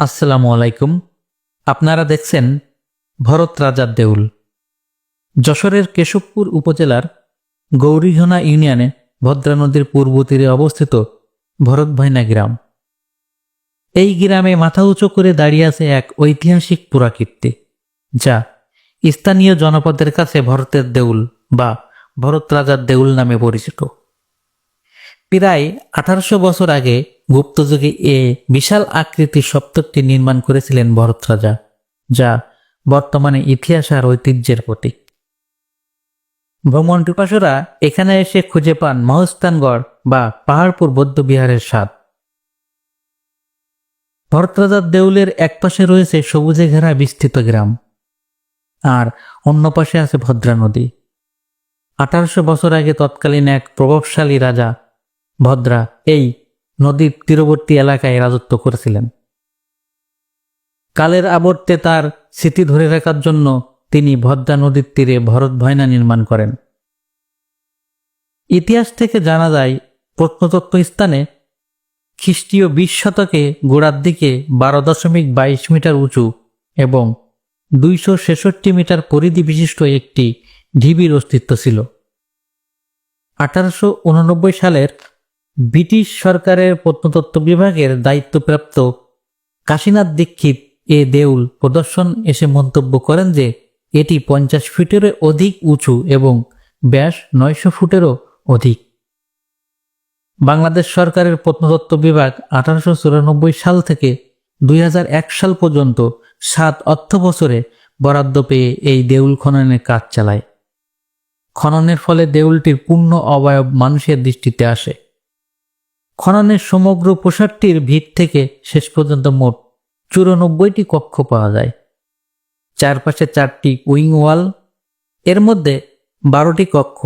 আসসালামু আলাইকুম। আপনারা দেখছেন ভরত রাজার দেউল। যশোরের কেশবপুর উপজেলার গৌরীহনা ইউনিয়নে ভদ্রা নদীর পূর্ব তীরে অবস্থিত ভরত ভাইনা গ্রাম। এই গ্রামে মাথা উঁচু করে দাঁড়িয়ে আছে এক ঐতিহাসিক পুরাকীর্তি, যা স্থানীয় জনপদের কাছে ভরতের দেউল বা ভরত রাজার দেউল নামে পরিচিত। প্রায় আঠারোশো বছর আগে গুপ্তযুগে এ বিশাল আকৃতির সপ্তকটি নির্মাণ করেছিলেন ভরত রাজা, যা বর্তমানে ইতিহাস আর ঐতিহ্যের প্রতীক। ভ্রমণ পিপাসুরা এখানে এসে খুঁজে পান মহস্থানগড় বা পাহাড়পুর বৌদ্ধবিহারের স্বাদ। ভরত রাজার দেউলের এক পাশে রয়েছে সবুজে ঘেরা বিস্তৃত গ্রাম, আর অন্য পাশে আছে ভদ্রা নদী। আঠারোশো বছর আগে তৎকালীন এক প্রভাবশালী রাজা ভদ্রা এই নদীর তীরবর্তী এলাকায় রাজত্ব করেছিলেন। কালের আবর্তে তার স্মৃতি ধরে রাখার জন্য তিনি ভদ্রা নদীর তীরে ভরত ভয়না নির্মাণ করেন। ইতিহাস থেকে জানা যায়, প্রত্নতত্ত্ব স্থানে খ্রিস্টীয় বিশ শতকে গোড়ার দিকে বারো দশমিক বাইশ মিটার উঁচু এবং দুইশো ছেষট্টি মিটার পরিধি বিশিষ্ট একটি ঢিবির অস্তিত্ব ছিল। আঠারোশো উননব্বই সালের ব্রিটিশ সরকারের প্রত্নতত্ত্ব বিভাগের দায়িত্বপ্রাপ্ত কাশীনাথ দীক্ষিত এ দেউল প্রদর্শন এসে মন্তব্য করেন যে, এটি পঞ্চাশ ফিটেরও অধিক উঁচু এবং ব্যাস নয়শো ফুটেরও অধিক। বাংলাদেশ সরকারের প্রত্নতত্ত্ব বিভাগ আঠারোশো চুরানব্বই সাল থেকে দুই হাজার এক সাল পর্যন্ত সাত অর্থ বছরে বরাদ্দ পেয়ে এই দেউল খননের কাজ চালায়। খননের ফলে দেউলটির পূর্ণ অবয়ব মানুষের দৃষ্টিতে আসে। খননের সমগ্র পোশাকটির ভিত থেকে শেষ পর্যন্ত মোট চুরানব্বইটি কক্ষ পাওয়া যায়। চারপাশে চারটি উইং ওয়াল, এর মধ্যে বারোটি কক্ষ,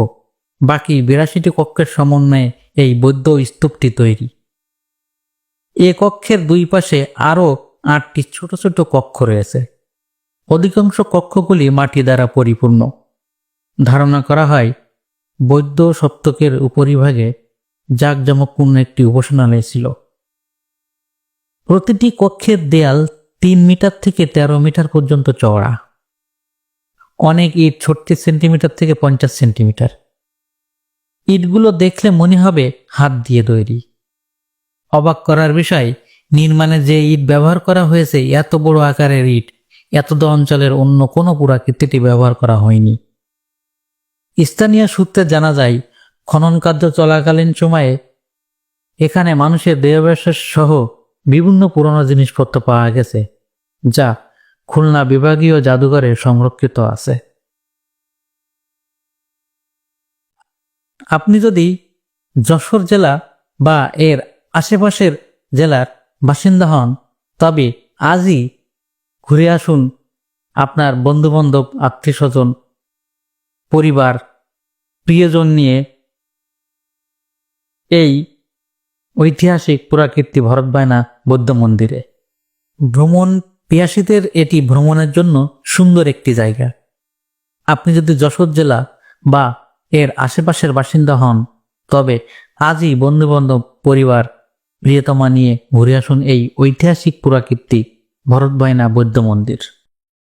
বাকি বিরাশিটি কক্ষের সমন্বয়ে এই বৌদ্ধ স্তূপটি তৈরি। এ কক্ষের দুই পাশে আরও আটটি ছোট ছোট কক্ষ রয়েছে। অধিকাংশ কক্ষগুলি মাটি দ্বারা পরিপূর্ণ। ধারণা করা হয় বৌদ্ধ সপ্তকের উপরিভাগে জাঁকজমকপূর্ণ একটি উপাসনালয় ছিল। প্রতিটি কক্ষের দেয়াল তিন মিটার থেকে তেরো মিটার পর্যন্ত চওড়া। অনেক ইট ছত্রিশ সেন্টিমিটার থেকে পঞ্চাশ সেন্টিমিটার। ইটগুলো দেখলে মনে হবে হাত দিয়ে তৈরি। অবাক করার বিষয়, নির্মাণে যে ইট ব্যবহার করা হয়েছে এত বড় আকারের ইট এতদ অঞ্চলের অন্য কোনো পুরাকৃতিটি ব্যবহার করা হয়নি। স্থানীয় সূত্রে জানা যায় খনন কার্য চলাকালীন সময়ে এখানে মানুষের দেহাবশেষ সহ বিভিন্ন পুরনো জিনিসপত্র পাওয়া গেছে, যা খুলনা বিভাগীয় জাদুঘরে সংরক্ষিত আছে। আপনি যদি যশোর জেলা বা এর আশেপাশের জেলার বাসিন্দা হন, তবে আজই ঘুরে আসুন আপনার বন্ধুবান্ধব আত্মীয় স্বজন পরিবার, প্রিয়জন নিয়ে এই ঐতিহাসিক পুরাকীর্তি ভরত বায়না বৌদ্ধ মন্দিরে। ভ্রমণ পিয়াসীদের এটি ভ্রমণের জন্য সুন্দর একটি জায়গা। আপনি যদি যশোর জেলা বা এর আশেপাশের বাসিন্দা হন, তবে আজই বন্ধুবান্ধব, পরিবার, প্রিয়তমা নিয়ে ঘুরে আসুন এই ঐতিহাসিক পুরাকীর্তি ভরত বায়না বৌদ্ধ মন্দির।